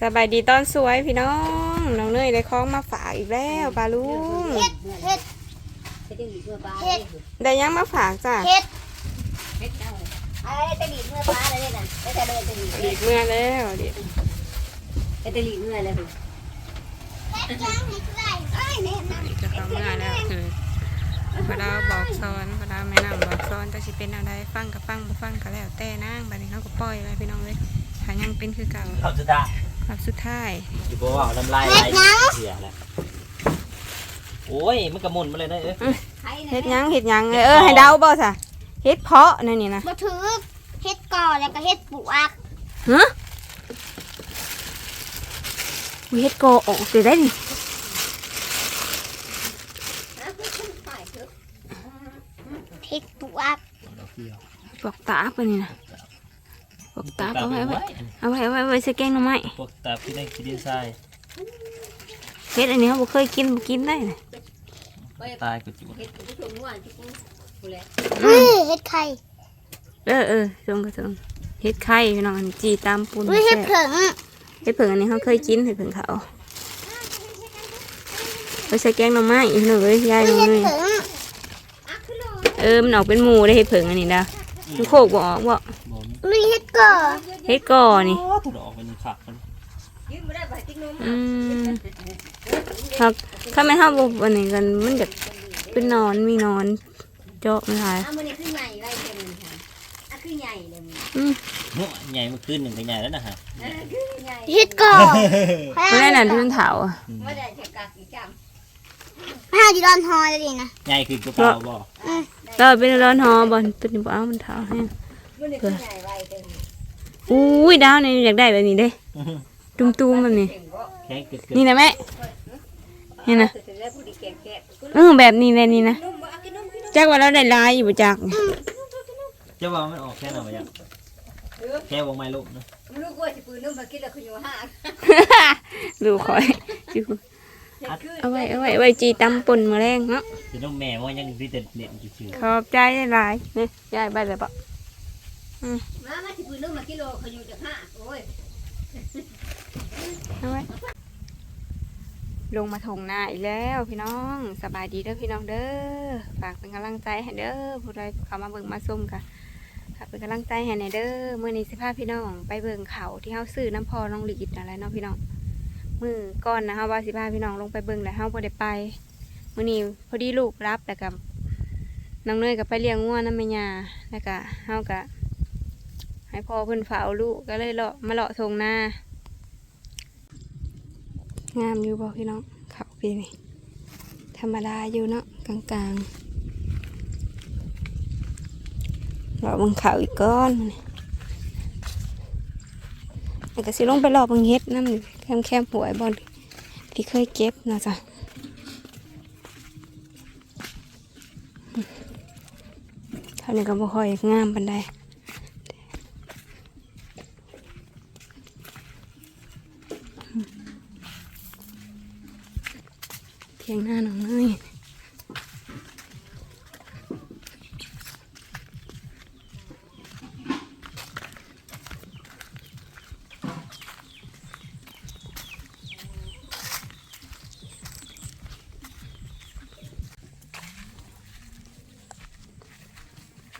สบายดีตอนสวยพี่น้องน้องเนยได้ของมาฝากอีกแล้วปลาลุงเฮ็ดเฮ็ดไปดึงอีกเมื่อปลาเฮ็ดได้ยังมาฝากจ้ะเฮ็ดเฮ็ดเจ้าไอ้ตะลีเมื่อปลาเลยนั่นไปแต่เลยตะลีอีกเมื่อแล้วดิไปตะลีเมื่อเลยเฮ็ดจังเฮ็ดไรไอ้แม่นะอีกจะเข้าเมื่อแล้วคือพอดาวบอกสอนพอดาวแม่นำบอกสอนแต่สิเป็นอะไรฟังกับฟังบ่ฟังก็แล้วแต่นางบัดนี้เขาก็ปล่อยอะไรพี่น้องเลยถ้ายังเป็นคือเก่าขอบสุดท้าย ครับสุดท้ายอยู่บ่ว่าน้ำลายไหลเสียแล้วโอ้ยมันกระมุนมาเลยนะเอ้ยเฮ็ดหยังเฮ็ดหยังเออให้เดาบ่ซะเฮ็ดเพาะนั่นนี่นะบ่ถือเฮ็ดก่อแล้วก็เฮ็ดปลูกอักฮะอุ๊ยเฮ็ดโกออกสิได้นี่เฮ็ดปลูกอักบอกตาไปนี่นะ บอกตาเอาไว้เอาไว้เอาไว้เอาไว้เอาไว้ใส่แกงหน่อไม้พวกตาพี่ได้กินดินทรายเฮ็ดอันนี้เขาบ่เคยกินบ่กินได้นะตายกูจิ๋วเฮ็ดกูชมว่าที่กูกูแหละเฮ้ยเฮ็ดไข่เออเออจงก็จงเฮ็ดไข่พี่น้องอันนี้จีตามปูนเฮ้ยเฮ็ดแซ่บเผิงเฮ็ดเผิงอันนี้เขาเคยกินเฮ็ดเผิงเขาไปใส่แกงหน่อไม้อีกหน่อยยายเฮ้ยหน่อเฮ็ดยเผิงเออมันออกเป็นหมูได้เฮ็ดเผิงอันนี้ดามันโคกบ่ออกบ่บ่มีเฮ้ยเฮ็ ดก่อเฮ็ดก่อนี่ถูกออกเป็นขักมันยืมไม่ได้ไปติ๊กนมอืมครับถ้าแม่นเฮาบ่อันนี้กันมันจะเป็นนอนมีนอน เจาะมันหลายอะมันนี่คือใหญ่ไรเท่านี้ค่ะอะคือใหญ่เลยอืมหัวใหญ่เมื่อคืนหนึ่งก็ใหญ่แล้วนะฮะอะคือใหญ่เฮ็ดก่อบ่ได้น่ะที่มันเถาอะไม่ได้จะกักอีกจห้าดิดอนฮอยเลยดินะใหญ่คือกระเป๋าบ่เราเป็นร้อนหอบ่ตัวนี้บ่เอามันเถาแฮงำมันนี่คือใหญ่ไรเท่านี้อุ้ยดาวนี่อยากได้แบบนี้เด้ ตุ้มๆแบบนี้เก่งบ่แข็งเกิดนี่นะแม่นี่นะถึงได้ผู้ดีแก่แก่กูเออแบบนี้เลยนี่นะนมบ่อะกินนมกินนมจักว่าเราได้ลายอยู่บ่จักจะว่ามันออกแค่ไหนวะยังแค่วงไม้ลูกนะมันรู้ว่าสิปืนนมมากินแล้วคืออยู่ห้าดูคอยดูเอาไว้เอาไว้เอาไว้จีตำป่นมาแรงเนาะจะต้องแม่ว่ายังดีเด็ดเด่นชื่อขอบใจหลายๆนี่ยายไปเลยปะ มามาสิปืนนมมากิโลเขาอยู่จากห้าโอ้ยเอาไว้ลงมาถงหน้าอีกแล้วพี่น้องสบายดีเด้อพี่น้องเด้อฝากเป็นกำลังใจให้เด้อผู้ใดเข้ามาเบิ่งมาส้มกันฝากเป็นกำลังใจให้ในเด้อเมื้อนี้สิพาพี่น้อง ไปเบิ่งเขาที่เฮาซื้อน้ำพอน้องหลีดอะไรเนาะพี่น้องมือก่อนนะเฮาว่าสิพาพี่น้องลงไปเบิ่งแล้วเฮาบ่ได้ไปมื้อนี้พอดีลูกรับแล้วก็น้องเนยก็ไปเลี้ยงงัวน้ำแม่ย่าแล้วก็เฮาก็ ให้พ่อเพิ่นเฝ้าลูกก็เลยเลาะมาเลาะทงหน้างามอยู่บ่พี่น้องเขาปีนี้ธรรมดาอยู่เนาะกลางๆเลาะบังเขาอีกก้อนนี้แล้วก็สิลงไปเลาะบังเฮ็ดน้ำนี่แคมแคมๆหวยบอลที่เคยเก็บนะจ๊ะเท่านี้ก็บ่ค่อยงามปานใด เพียงหน้าน้องเนย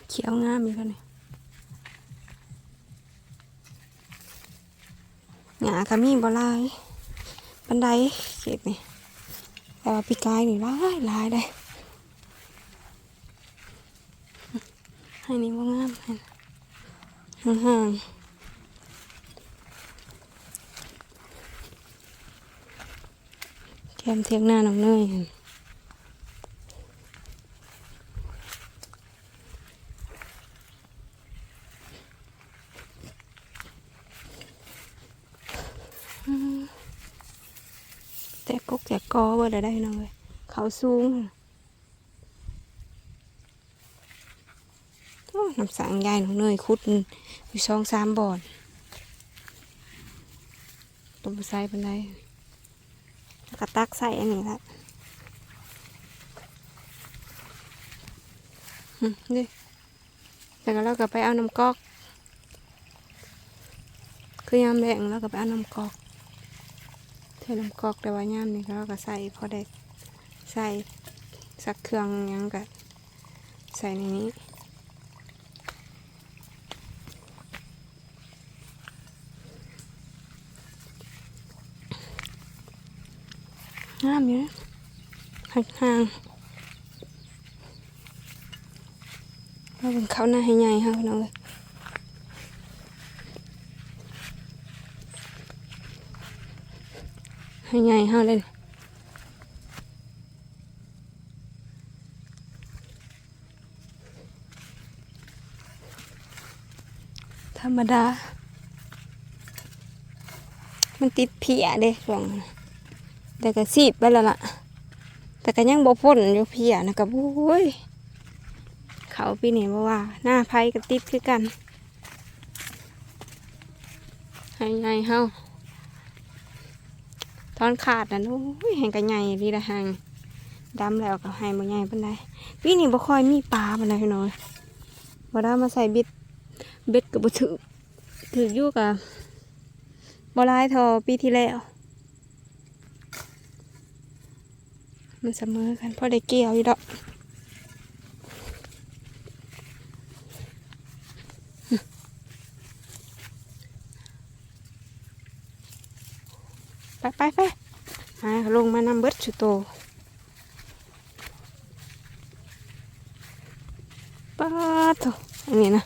เขียวงามอีกแล้วเนี่ยหงาขมีบ่หลายบันไดเก็บนี่ ปีกายนี่ร้ายร้ายได้ให้นี่ว่างามให้ห่างๆแคมเทียงหน้าน้องเนยหั่นอืม แต่กกแต่กอ เบิดได้น้องเลยเขาสูงโอ้น้ำสังยายหนูเนยคุดอยู่สองสามบ่อนต้มใส่เป็นไรแล้วก็ตักใส่อันนี้ละนี่แล้วก็เราก็ไปเอาน้ำกอก คือยามแรงแล้วก็ไปเอาน้ำกอก ส่น้ำกอกแต่ว่าย่ามนี่เราก็ใส่พอได้ใส่สักเครื่องยังก็ใส่ในนี้งามอยู่นะห่างๆเราเป็นเขาหน้าให้ใหญ่ค่ะพี่น้องเลย ให้ใหญ่เฮาเลยธรรมดา มันติดเพียเด้ช่วงนั้นแต่ก็สีดไปแล้วล่ะ แต่ก็ยังบ่พ้นอยู่เพียนะกับโอ้ย เขาปีนี้บ่ว่า หน้าไผก็ติดคือกันให้ใหญ่เฮา ตอนขาดนะโอ้ยแหงกระไงดีละหังดำแล้วกับห้บ่ใหญ่ปานใดปีนี้บ่ค่อยมีปลาปานใดพี่น้อยบ่ได้มาใส่เบ็ดเบ็ดกับ่ถือถืออยู่กับบ่ไลายทอปีที่แล้ว มันเสมอกันพอได้เกี่ยวอยู่ดอกไปไปไปมาล งมานำเบิดชุโตป้าโตอันนี้นะ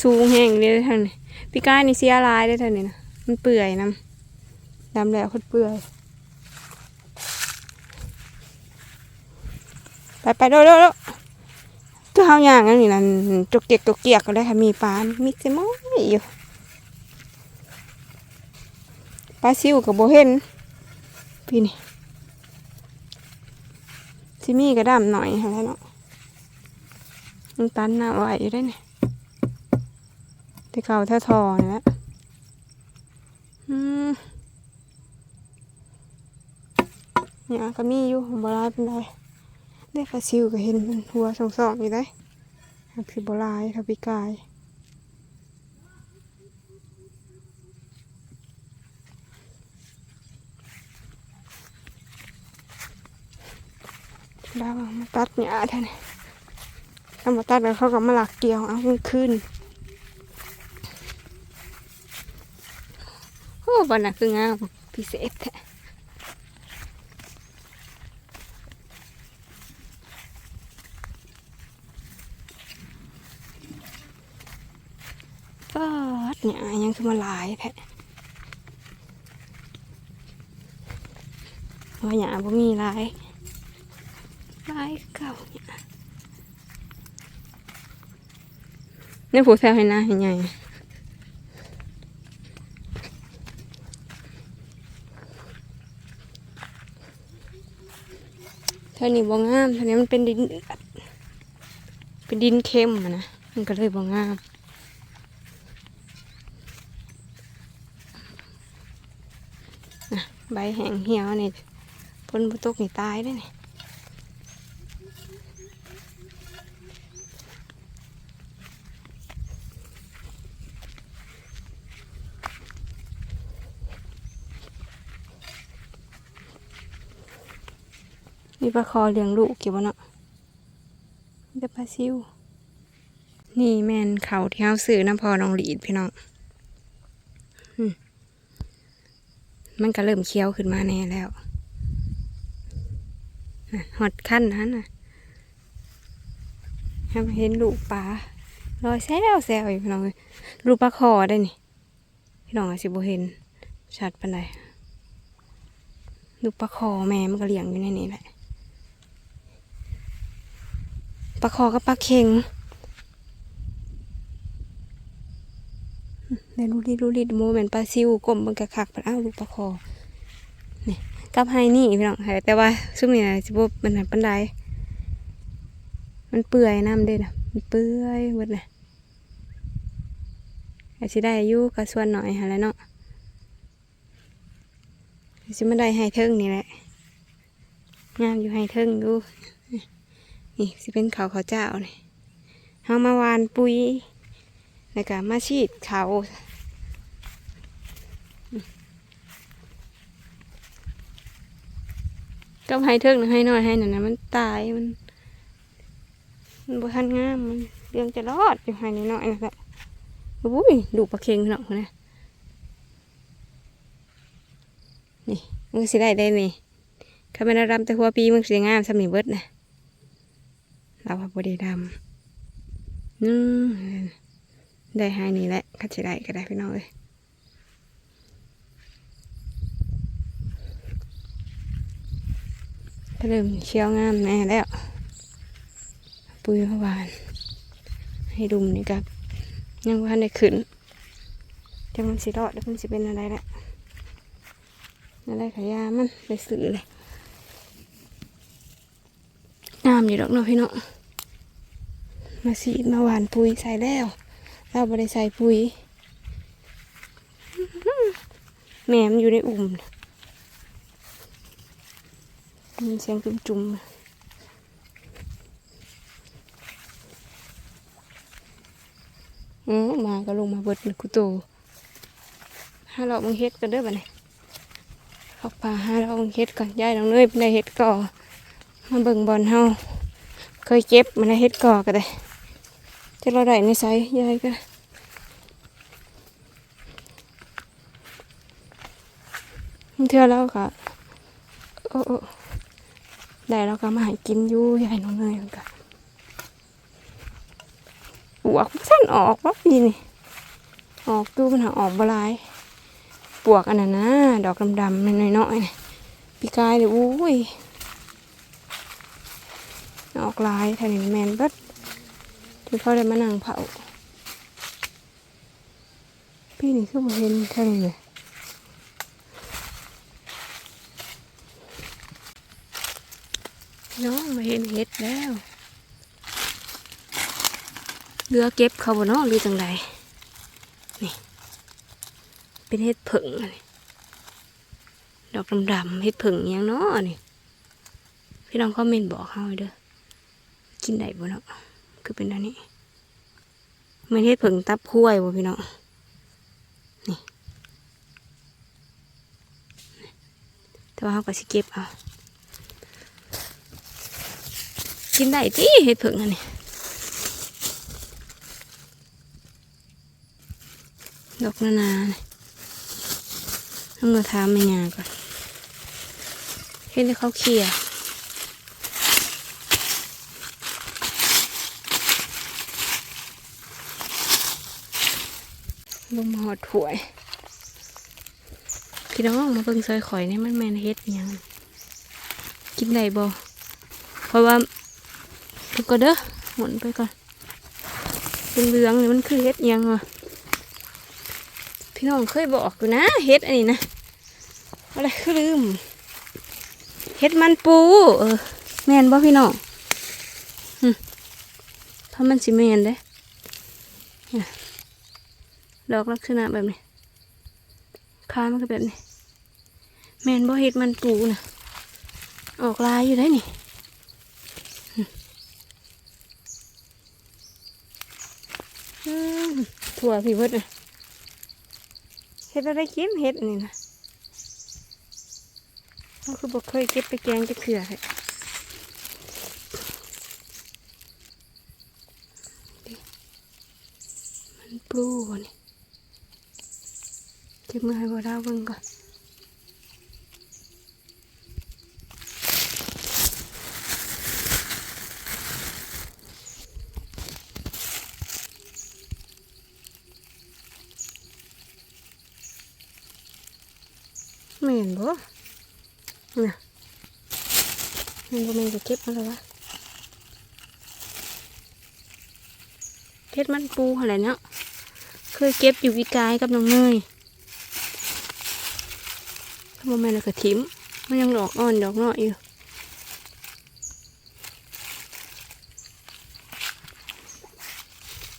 สูงแห้งเลยท่านนี่พี่ก้ายนี่เสียลายเลยท่านนี่นะมันเปื่อยน้ำดำแล้วคตรเปื่อยไปไปเร็วเร็วตัวเฮาอย่างนั้นนี่นะจกเกียกจกเกียกก็ได้ค่ะมีปลามีเซมอยอยู่ปลาซิวกับโบเห็น พี่นี่ซิมีกระดำหน่อยฮะเนาะมันตันหน้าไหวอยู่ได้เนี่ยที่เขาแท้ทอนี่แหละอืมเนี่ยก็มีอยู่บราณเป็นไรได้ปลาซิวก็เห็นมันหัวสองสองอยู่ได้คือโบราณทับปีกาย ดาวมาตัดห ญ้าท่านนี่เอามาตัดแล้วเขาก็มาหลักเกี่ยวเอาขึ้นโอ้บันน่ะคืองามพิเศษแท้ก็หญ้ายังคือมาลายแท้ว่าหญ้าบ่มีลาย ลายเก่าเนี่ยนี่ผูแซวให้หน้าให้ใหญ่เท่านี้บ่งามเท่านี้มันเป็นดินเป็นดินเข้มนะ มันก็เลยบ่งามนะใบแห้งเหี่ยวนี่พ้นบุตกนี่ตายได้นี่ มีปลาคอเลี้ยงลูกเก็บไว้เนาะมีแต่ปลาซิว นี่แมนเขาที่เขาซื้อน้ำพอน้องหลีดพี่น้องอืมมันก็เริ่มเคี้ยวขึ้นมาแน่แล้วหอดขั้นนั้นน่ะให้มาเห็นลูกปลาลอยแซวแซวอยู่พี่น้องเอ้ยลูกปลาคอได้นี่ พี่น้องอาจสิบ่เห็นชัดปานใดลูกปลาคอแม่มันก็เลี้ยงอยู่ในนี้แหละ ปลาคอกับปลาเค็งเดี๋ยวดูดิดูดิโมเมนต์ปลาซิวกลมมันกระคักมันอ้าวลูกปลาคอนี่กับไฮนี่พี่น้องไฮแต่ว่าซุ่มนี่นะสิบมันหันปันไดมันเปื่อยน้ำเด้นะมันเปื่อยหมดเลยอาจสิได้อายุกับส่วนหน่อยหาแล้วเนาะอาจสิมาได้ไฮเทิงนี่แหละงามอยู่ไฮเทิงดู นี่สิเป็นเขาเขาเจ้านี่เฮามาวานปุ๋ยแล้วก็มาฉีดเขาก็ให้เทิงนะให้น้อยให้หนั่นนะมันตายมัน มันบ่ทันงามมันเรื่องจะรอดอยู่ให้น้อยๆนั่นแหละอุ้ยดูปลาเค็งเนาะคนะนี่มึงสิได้ได้นี่ข้ามันรำแต่หัวปีมึงสิงามสำนีเบิดนะ เราว่าบ่ได้ดำนึงได้ให้นี่แหละข้าสิได้ก็ได้พี่น้องเอ้ยก็เริ่มเชี่ยวงามแน่แล้ว ปุยพระบานให้ดุมนี่กับยังว่าได้ขึ้นจะมันสิรอดแล้วมันสิเป็นอะไรละอะไรขายามันไปสื่อเลยงามอยู่ดอกเนาะพี่เนาะ มาสีมาหวานปุยใส่แล้ว เราไม่ได้ใส่ปุยแม่มอยู่ในอุ่มน่ะได้ยินเสียงจุ่มจุ่มๆอืมมาก็ลงมาเบิดกุโตห้าเราบังเฮ็ดกันเด้อบัดนี้ออกป่าห้าเราบังเฮ็ดก่อนยายน้องเนยเป็นได้เฮ็ดก่อมาเบิ่งบอลเฮาเคยเก็บมันได้เฮ็ดก่อก็ได้ จะเราได้ในไซยายก็เทื่อแล้วก็โอ้โอ้ได้แล้วก็มาห้กินอยู่ยายน้องเนยมันปวกสั้นออกว่าปีนี่ออกดูมันหาออกบลายปวกอันนั้นนะดอกดำๆน้อยๆนี่ปีกายเลยอุ้ยออกลายแถวนี้แมนเบิด ที่เขาได้มานั่งเผาพี่นี่คือบ่เห็นแถวนี้เลยน้องมาเห็นเห็ดแล้วเรือเก็บเขาบ่เนาะหรือจังใดนี่ เป็นเห็ดผึ่งอันนี้ดอกดำๆเห็ดผึ่งอิหยังเนาะอันนี้พี่น้องคอมเมนต์บอกเขาเด้อกินได้บ่เนาะ คือเป็นอันนี้มันเห็ดผึ่งตับคุ้ยบ่พี่น้องนี่แต่ว่าเขาก็สิเก็บเอากินได้ที่เห็ดผึ่งอันนี้ดอกนานาเนี่ยต้องมาทามไม่ยาก่อนเห็นที่เขาเขี่ย ลมหอดถวย พี่น้องมาเบิ่งซอยข่อยนี่มันแมนเฮ็ดยังกินได้บ่เพราะว่าดูก่อนเด้อหมุนไปก่อนเป็นเหลืองๆนี่มันคือเฮ็ดยังวะพี่น้องเคยบอกอยู่นะเฮ็ดอันนี้นะอะไรคือลืมเฮ็ดมันปู เออแมนบ่พี่น้องหึเพรามันสิแมนเด้ ดอกลักษณะแบบนี้ขามันก็แบบนี้แมนบ่เฮ็ดมันปูนะออกลายอยู่ได้นี่ถั่วพี่เบิดนะเฮ็ดอะไรกินเฮ็ดนี่นะก็คือบอกเคยเก็บไปแกงจะเขือเลยมันปลูวะนี่ เก็บมือให้บ่ดาวเบิ่งก่อนไม่เห็นบ่น่ะมันบ่แม่นจะเก็บมาแล้ววะเฮ็ดมันปูอะไรเนาะ เคยเก็บอยู่วิกายกับน้องเนย ถ้าบ่แม่นแล้วก็ทิมมันยังดอกอ่อนดอกน้อยอยู่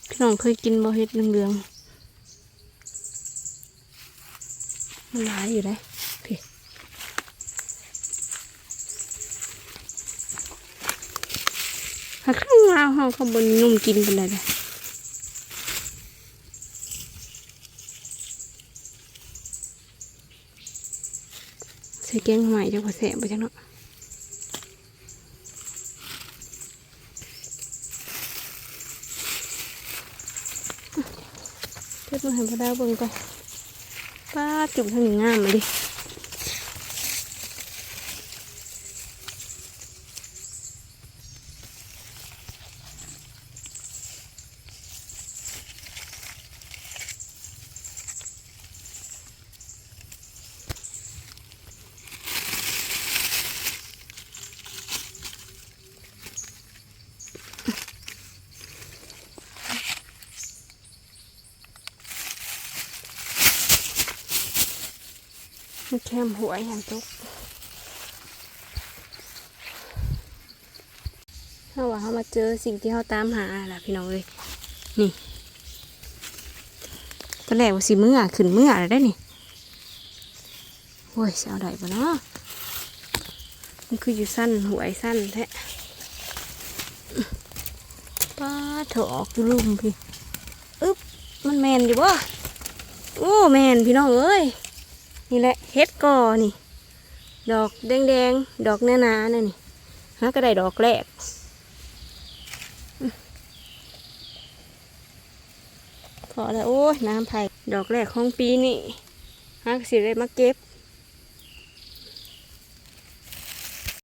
พี่น้องเคยกินบ่เฮ็ดเหลืองๆมันหลายอยู่เลยพี่ถ้าข้างล่างเขาเขาบนนุ่มกินกันเลยเลย ใส่แกงใหม่จะพอแสบไปจังเนาะเทปมาเห็นพอดาวบิ่งก่อนป้าจุ่มทางนี้งามมาดิ มันแคมหัวอย่างตุกถ้าว่าเขามาเจอสิ่งที่เขาตามหาล่ะพี่น้องเลยนี่ตอนแรกว่าสิเมื่อขึ้นเมื่ออะไรได้นี่โอ้ยเอาได้ปะเนาะมันคืออยู่สั้นหัวไอ้สั้นแท้ป้าเถอะออกอยู่ลุ่มพี่อึ๊บมันแมนอยู่บ่โอ้แมนพี่น้องเอ้ย นี่แหละเฮ็ดกอนี่ ดอกแดงๆ ดอกหนาๆนั่นนี่ฮะก็ได้ดอกแรกอื้อพอแล้วโอ้ยน้ำไผ่ดอกแรกของปีนี่ฮะก็สิได้มาเก็บ